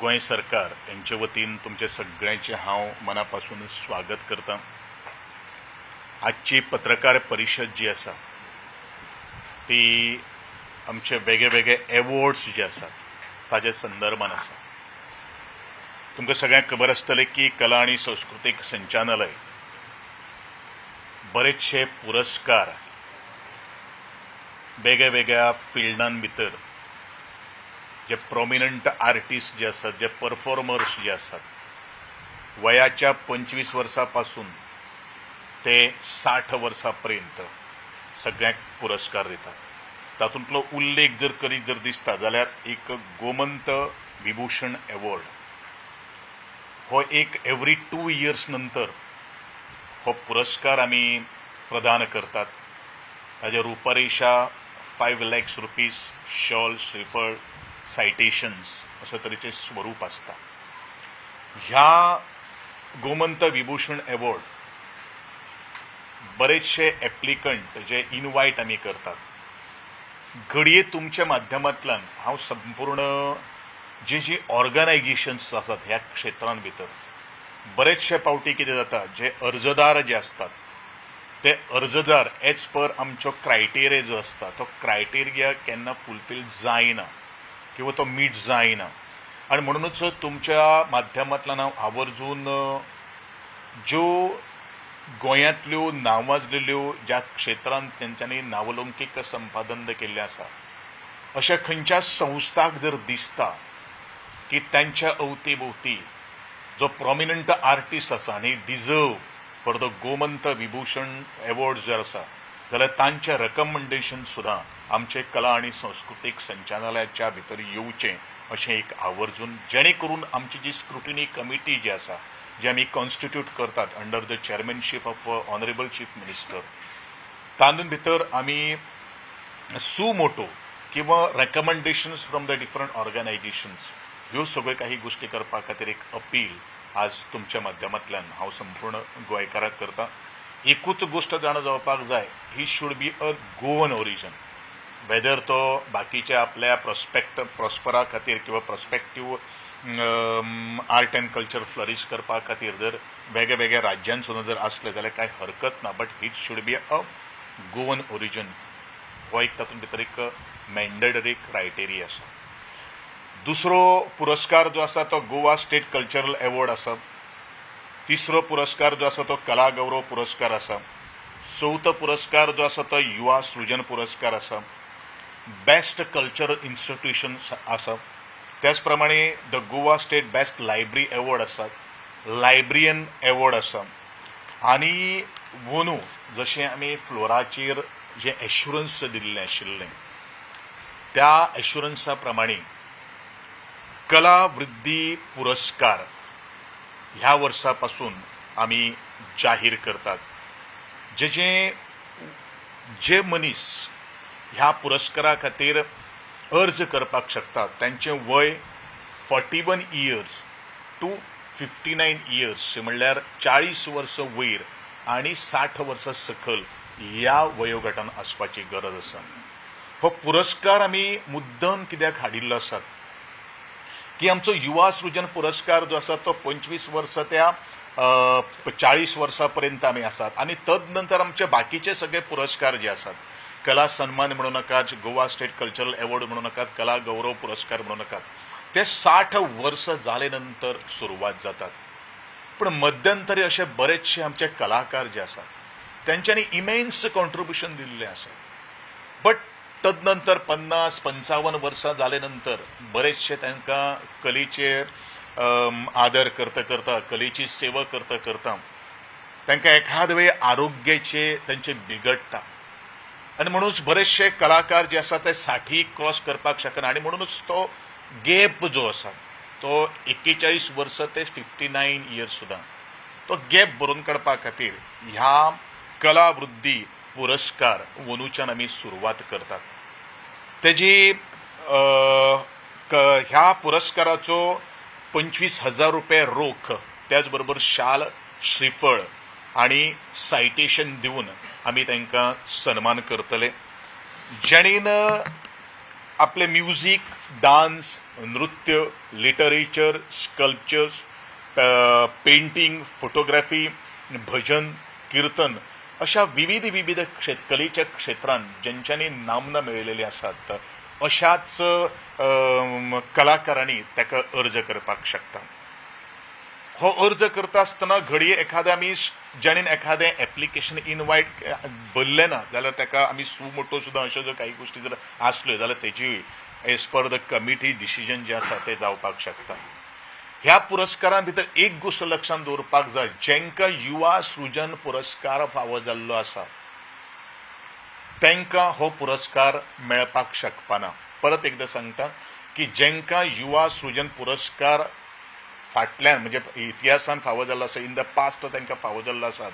गोंय सरकार हेंचे वतीन तुमचे सगळ्यांचे हांव मनापासून स्वागत करता. आजची पत्रकार परिशद जी आसा ती आमचे वेगळे वेगळे एवॉर्ड्स जे आसात ताजे संदर्भान आसा. तुमकां सगळ्यांक खबर आसतलें की कला आनी संस्कृतीक संचालनालय बरेचशे पुरस्कार वेगळ्या वेगळ्या फिल्डां भितर जे प्रॉमिनंट आर्टिस्ट जे आसात जे परफॉर्मर्स जे आसात वयाच्या पंचवीस वर्सां पासून ते साठ वर्सां पर्यंत सगळ्यांक पुरस्कार दितात. तातूंतलो उल्लेख जर करीत जर दिसता जाल्यार एक गोमंत विभूषण एवॉर्ड हो एक एवरी टू इयर्स नंतर हो पुरस्कार आमी प्रदान करतात. ताजे रुपरेशा फायव लॅक्स रुपीज शॉल श्रीफळ सायटेशन्स अशे तरेचें स्वरूप आसता ह्या गोमंत विभूषण एवॉर्ड बरेचशे एप्लिकंट जे इनवायट आमी करतात. घडये तुमच्या माध्यमांतल्यान हांव संपूर्ण जी जी ऑर्गनायझेशन्स आसात ह्या क्षेत्रांत भितर बरेचशे पावटी कितें जाता जे अर्जदार जे आसतात ते अर्जदार एज पर आमचो क्रायटेरिया जो आसता तो क्रायटेरिया केन्ना फुलफील जायना किंवा तो मीट जायना आणि म्हणूनच तुमच्या माध्यमांतल्यान हांव आवर्जून ज्यो गोंयांतल्यो नांवाजलेल्यो ज्या क्षेत्रांत तेंच्यांनी नावलौकिक संपादन केल्लें आसा अशा खंयच्या संस्थाक जर दिसता की त्यांच्या अवतीभोवती जो प्रॉमिनंट आर्टिस्ट आसा आनी deserve for the Gomant Vibhushan award जर आसा जाल्यार तांचें रेकमेंडेशन सुद्दां आमचे कला आनी संस्कृतीक संचालनालयाच्या भितर येवचें अशें एक आवर्जून जेणे करून आमची जी स्क्रुटिनी कमिटी जी आसा जी आमी कॉन्स्टिट्यूट करतात under the chairmanship of honourable chief minister तातूंत भितर आमी सुमोटो किंवा recommendations from the different organisations ह्यो सगळ्यो काही गोश्टी करपा खातीर एक अपील आज तुमच्या माध्यमांतल्यान हांव संपूर्ण गोंयकाराक करतां. एकूच गोश्ट जाणा जावपाक जाय he should be a Goan origin whether तो बाकीच्या आपल्या प्रॉस्पेक्ट प्रॉस्परा खातीर किंवा prospective art and culture flourish करपा खातीर जर वेगळ्या वेगळ्या राज्यान सुद्दां जर आसलें जाल्यार कांय हरकत ना but it should be a Goan origin हो एक तातूंत भितर एक मॅन्डेटरी क्रायटेरिया आसा दुसरो पुरस्कार जो आसा तो गोवा स्टेट कल्चरल एवॉर्ड आसा तिसरो पुरस्कार जो आसा तो कला गौरव पुरस्कार आसा चवथो पुरस्कार जो आसा तो युवा सृजन पुरस्कार आसा बेस्ट कल्चरल इन्स्टिट्यूशन आसा त्याच प्रमाणे the Goa state best library award आसा लायब्रियन एवॉर्ड आसा आनी वनू जशें आमी फ्लोराचेर जे एश्युरन्स दिल्लें आशिल्लें त्या एश्युरन्सा प्रमाणे कला वृद्धी पुरस्कार ह्या वर्सा पासून आमी जाहीर करतात. जे जे जे मनीस ह्या पुरस्कारा खातीर अर्ज करपाक शकतात तांचें वय forty one years to fifty nine years म्हणल्यार चाळीस वर्स वयर आनी साठ वर्सां सकल ह्या वयोगटान आसपाची गरज आसा हो पुरस्कार आमी मुद्दम कित्याक हाडिल्लो आसात? की आमचो युवा सृजन पुरस्कार जो आसा तो पंचवीस वर्सां त्या चाळीस वर्सां पर्यंत आमी आसात आनी तदनंतर आमचे बाकीचे सगळे पुरस्कार जे आसात कला सन्मान म्हणू नाकात गोवा स्टेट कल्चरल एवॉर्ड म्हणू नकात कला गौरव पुरस्कार म्हणू नाकात ते साठ वर्सां जाले नंतर सुरवात जातात. पूण मध्यंतरी असे बरेचशे आमचे कलाकार जे आसात त्यांच्यानी इमेन्स कॉन्ट्रिब्युशन दिल्लें आसा बट तदनंतर पन्नास पंचावन्न वर्सां जाले नंतर बरेचशे तांकां कलेचे आदर करता करता कलेची सेवा करता करता तांकां एखाद वेळ आरोग्याचे तांचे बिगडटा आनी म्हणूनच बरेचशे कलाकार जे आसा ते साठी क्रॉस करपाक शकना आनी म्हणूनच तो गॅप जो आसा तो एक्केचाळीस वर्सां ते फिफ्टी नायन इयर्स सुद्दां तो गॅप भरून काडपा खातीर ह्या कला वृद्धी पुरस्कार वनूच्यान आमी सुरवात करतात. तेजी ह्या पुरस्काराचो पंचवीस हजार रुपये रोख त्याच बरोबर शाल श्रीफळ आणि सायटेशन दिवन आमी तांकां सन्मान करतले. जेणेन आपले म्युझिक डान्स नृत्य लिटरेचर स्कल्पचर्स पेंटिंग फोटोग्राफी भजन कीर्तन अशा विविध विविध क्षेत्र कलेच्या क्षेत्रांत ज्यांच्यानी नामना मेळयलेली आसात अशाच कलाकारांनी ताका अर्ज करपाक शकता. हो अर्ज करता आसतना घडये एखादें आमी ज्याणेन एखादें एप्लिकेशन इनवायट भरलें ना जाल्यार ताका आमी सुमोटो सुद्दां अश्यो जर काही गोश्टी जर आसल्यो जाल्यार तेजी as per the committee decision जें आसा तें जावपाक शकता. ह्या पुरस्कारां भितर एक गोश्ट लक्षांत दवरपाक जाय. जेंकां युवा सृजन पुरस्कार फावो जाल्लो आसा तांकां हो पुरस्कार मेळपाक शकपाना. परत एकदां सांगता की जेंकां युवा सृजन पुरस्कार फाटल्यान म्हणजे इतिहासान फावो जाल्लो आसा इन द पास्ट तांकां फावो जाल्लो आसा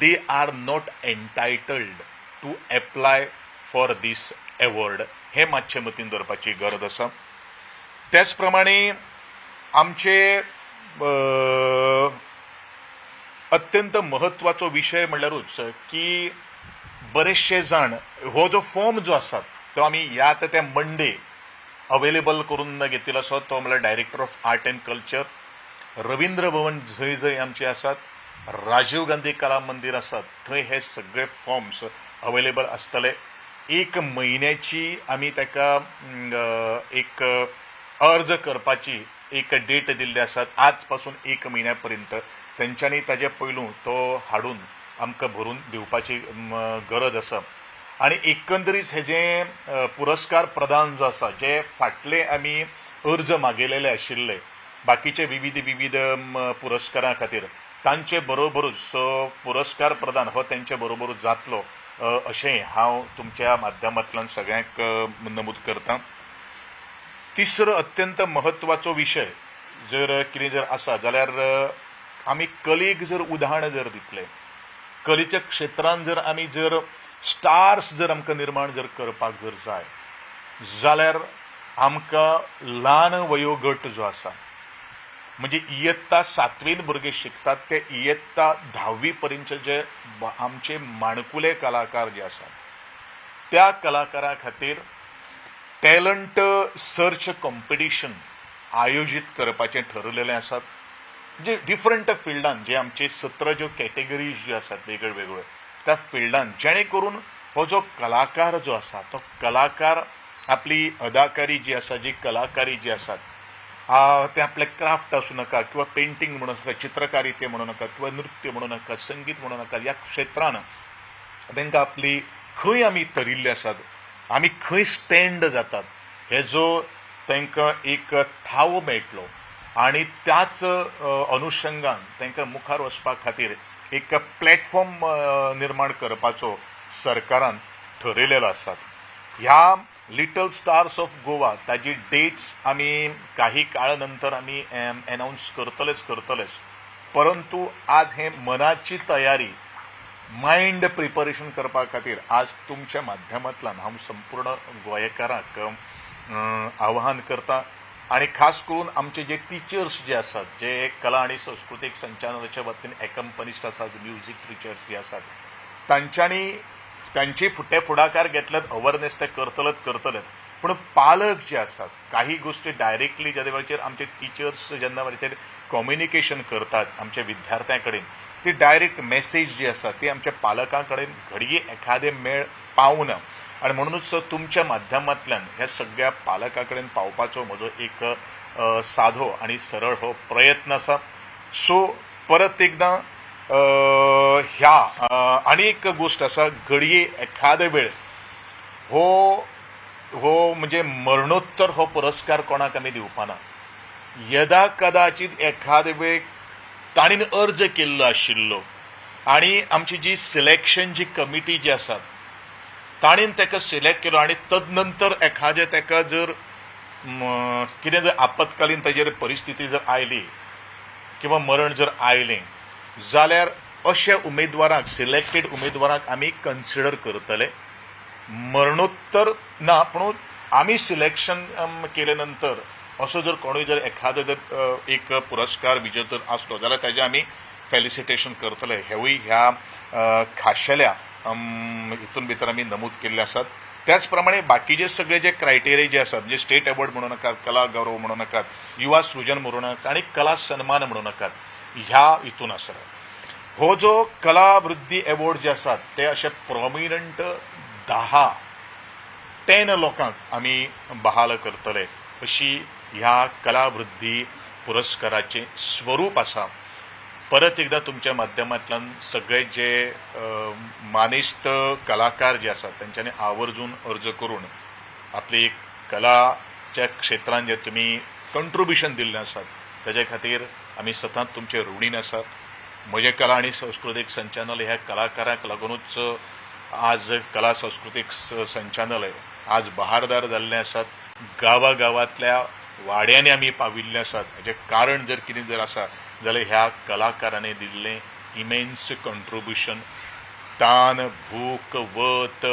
they are not entitled to apply for this award हे मातशे मतीन दवरपाची गरज आसा. त्याच प्रमाणे आमचे अत्यंत म्हत्वाचो विशय म्हणल्यारूच की बरेचशे जाण हो जो फॉर्म जो आसा तो आमी ह्या ते त्या मंडे अवेलेबल करून घेतिल्लो आसा तो म्हळ्यार director of art and culture Ravindra Bhavan जंय जंय आमचे आसात राजीव गांधी कला मंदिर आसात थंय हे सगळे फॉर्म्स अवेलेबल आसतले एक म्हयन्याची आमी ताका एक अर्ज करपाची एक डेट दिल्ली आसात आज पासून एक म्हयन्या पर्यंत तेंच्यांनी ताजे पयलू तो हाडून आमकां भरून दिवपाची गरज आसा आनी एकंदरीत हे जे पुरस्कार प्रदान जो आसा जे फाटले आमी अर्ज मागयलेले आशिल्ले बाकीचे विविध विविध पुरस्कारां खातीर तांचे बरोबरूच सो पुरस्कार प्रदान हो तेंचे बरोबरूच जातलो अशें हांव तुमच्या माध्यमांतल्यान सगळ्यांक नमूद करतां. तिसरो अत्यंत महत्वाचो विशय जर कितें जर आसा जाल्यार आमी कलेक जर उदाहरण जर दितले कलेच्या क्षेत्रांत जर आमी जर स्टार्स जर आमकां निर्माण जर करपाक जर जाय जाल्यार आमकां ल्हान वयोगट जो आसा म्हणजे इयत्ता सातवीन भुरगे शिकतात ते इयत्ता धावी पर्यंतचे जे आमचे माणकुले कलाकार जे आसात त्या कलाकारा खातीर टॅलंट सर्च कॉम्पिटिशन आयोजीत करपाचें ठरलेलें आसात जे डिफरंट फिल्डान जे आमचे सतरा ज्यो कॅटेगरीज ज्यो आसात वेगळ्यो वेगळ्यो त्या फिल्डान जेणे करून हो जो कलाकार जो आसा तो कलाकार आपली अदाकारी जी आसा जी कलाकारी जी आसात ते आपले क्राफ्ट आसूं नाका किंवा पेंटिंग म्हणू नका चित्रकारी म्हणू नका नाका किंवा नृत्य म्हणू नाका संगीत म्हणू नाका ह्या क्षेत्रान तांकां आपली खंय आमी तरिल्ले आसात आमी खंय स्टँड जातात? हेजो तांकां एक थावो मेळटलो आनी त्याच अनुशंगान तांकां मुखार वचपा खातीर एक प्लॅटफॉर्म निर्माण करपाचो सरकारान ठरयलेलो आसा ह्या लिटल स्टार्स ऑफ गोवा ताजी डेट्स आमी काही काळा नंतर आमी एनावन्स करतलेच करतलेच. परंतु आज हे मनाची तयारी मायंड प्रिपरेशन करपा खातीर आज तुमच्या माध्यमांतल्यान हांव संपूर्ण गोंयकारांक आवाहन करता. आनी खास करून आमचे जे टिचर्स जे आसात जे कला आनी संस्कृतीक संचालनाच्या वतीन एकंपनिस्ट आसात म्युझिक टिचर्स जे आसात तांच्यानी तांचे फुटे फुडाकार घेतल्यात अवेअरनेस ते करतलेच करतलेच पूण पालक जे आसात काही गोष्टी डायरेक्टली ज्या वेळाचेर आमचे टिचर्स जेन्ना वेळेचेर कम्युनिकेशन करतात आमच्या विद्यार्थ्यां कडेन ती डायरेक्ट मेसेज जी आसा ती आमच्या पालकां कडेन घडये एखादे मेळ पावना आनी म्हणूनच तुमच्या माध्यमांतल्यान ह्या सगळ्या पालकां कडेन पावपाचो म्हजो एक साधो सादो आनी सरळ हो प्रयत्न आसा सो परत एकदां ह्या आणि आनी एक गोश्ट आसा घडये एखादे वेळ. हो हो म्हणजे मरणोत्तर हो पुरस्कार कोणाक आमी दिवपाना यदा कदाचित एखादे वेळ ताणीन अर्ज केल्लो आशिल्लो आनी आमची जी सिलेक्शन जी कमिटी जी आसा ताणीन ताका सिलेक्ट केलो आनी तदनंतर एखादे ताका जर कितें जर आपतकालीन ताजेर परिस्थिती जर आयली किंवा मरण जर आयलें जाल्यार अशा उमेदवारांक सिलेक्टेड उमेदवारांक आमी कन्सिडर करतले. मरणोत्तर ना पूण आमी सिलेक्शन केले नंतर असो जर कोणूय जर एखादो जर एक पुरस्कार विजेतर आसलो जाल्यार ताजें आमी फेलिसिटेशन करतले हेवूय ह्या खाशेल्या हितून भितर आमी नमूद केल्ले आसात त्याच प्रमाणे बाकीचे सगळे जे क्रायटेरिया जे असतात म्हणजे स्टेट अवॉर्ड म्हणू नकात कला गौरव म्हणू नकात युवा सृजन म्हणू नका आणि कला सन्मान म्हणू नकात ह्या हितून आसा हो जो कला वृद्धी अवॉर्ड जे आसात ते असे प्रॉमिनंट दहा. टेन लोकांक आमी बहाल करतले. अशी ह्या कला वृद्धी पुरस्काराचे स्वरूप आसा परत एकदा तुमच्या माध्यमांतल्यान सगळे जे मानेस्त कलाकार जे आसात तेंच्यांनी आवर्जून अर्ज करून आपली कलाच्या क्षेत्रांत जे तुमी कंट्रिब्युशन दिल्लें आसात तेजे खातीर आमी सतत तुमचे ऋणीन आसात म्हजें कला आणि संस्कृतीक संचालन ह्या कलाकारांक लागूनच आज कला सांस्कृतिक स- संचालनालय आज बहारदार जाल्लें आसात गांवा गांवांतल्या वाड्यांनी आमी पाविल्ले आसात हेजें कारण जर कितें जर आसा जाल्यार ह्या कलाकारांनी दिल्लें इमेन्स कंट्रिब्युशन तान भूक वत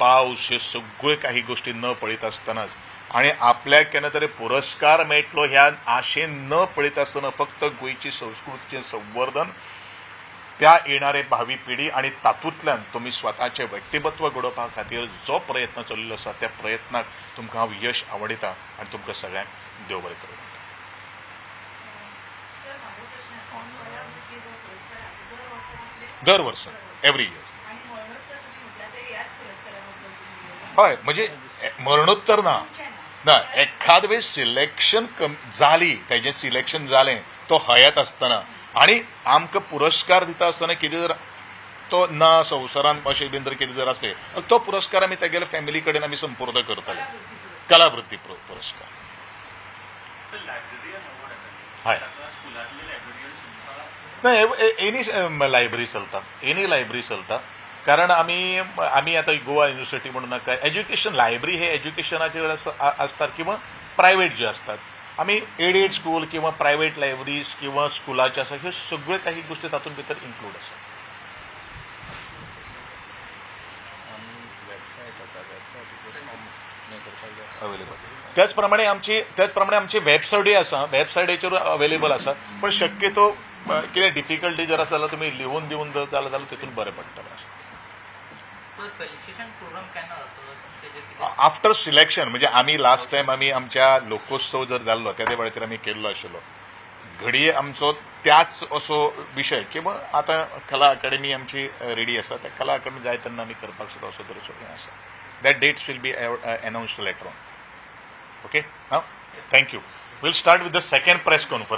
पावस ह्यो सगळ्यो काही गोश्टी न पळयत आसतनाच आणि आपल्याक केन्ना तरी पुरस्कार मेळटलो ह्या आशेन न पळयत आसतना फक्त गोंयची संस्कृतीचें संवर्धन त्या येणारे भावी पिढी आणि तातूंतल्यान तुमी स्वताचें व्यक्तिमत्व घडोवपा खातीर जो प्रयत्न चलिल्लो आसा त्या प्रयत्नाक तुमकां हांव यश आवडिता आनी तुमकां सगळ्यांक देव बरें करूं. दर वर्षामध्ये एवरी इयर हय म्हणजे मरणोत्तर ना. ना. एखाद वेळेस सिलेक्शन कम जाली तेजें सिलेक्शन जालें तो हयात आसतना आनी आमकां पुरस्कार दिता आसतना कितें जर तो ना संवसारान अशें बीन जर कितें जर आसलें जाल्यार तो पुरस्कार आमी तेगेल्या फॅमिली कडेन आमी संपूर्ण करतले. कलावृत्ती पुरस्कार. पुरस्कार. हय. ना एनी लायब्ररी चलता. एनी लायब्ररी चलता. कारण आमी आमी आतां गोवा युनिव्हर्सिटी म्हणून नाका एज्युकेशन लायब्ररी हे एज्युकेशनाचे आसतात असतात किंवा प्रायव्हेट जे असतात. आमी एडेड स्कूल किंवा प्रायव्हेट लायब्ररीज किंवा स्कुलाचे आसा ह्यो सगळ्यो काही गोष्टी तातूंत भितर इन्क्लूड आसा हें जाय अवेलेबल त्याच प्रमाणे आमची त्याच प्रमाणे आमची वेबसायटूय आसा वेबसायटीचेर अवेलेबल आसा पण शक्यतो कितें डिफिकल्टी जर आसा जाल्यार तुमी लिहून दिवन जर जाल्यार जाल्यार तितून बरें पडटलें अशें तो सेलिब्रेशन प्रोग्राम केन्ना जातलो तेजेर कितें आफ्टर सिलेक्शन म्हणजे आम्ही लास्ट टाइम आम्ही आमच्या लोकोत्सव जर जाल्लो त्या त्या वेळाचेर आम्ही केल्लो आशिल्लो घडये आमचो त्याच असो विशय किंवा आता कला अकादमी आमची रेडी आसा त्या कला अकादमी जाय तेन्ना आमी करपाक सुद्दां असो तरेचो हें आसा that dates will be announced later on okay हां thank you we'll start with the second press conference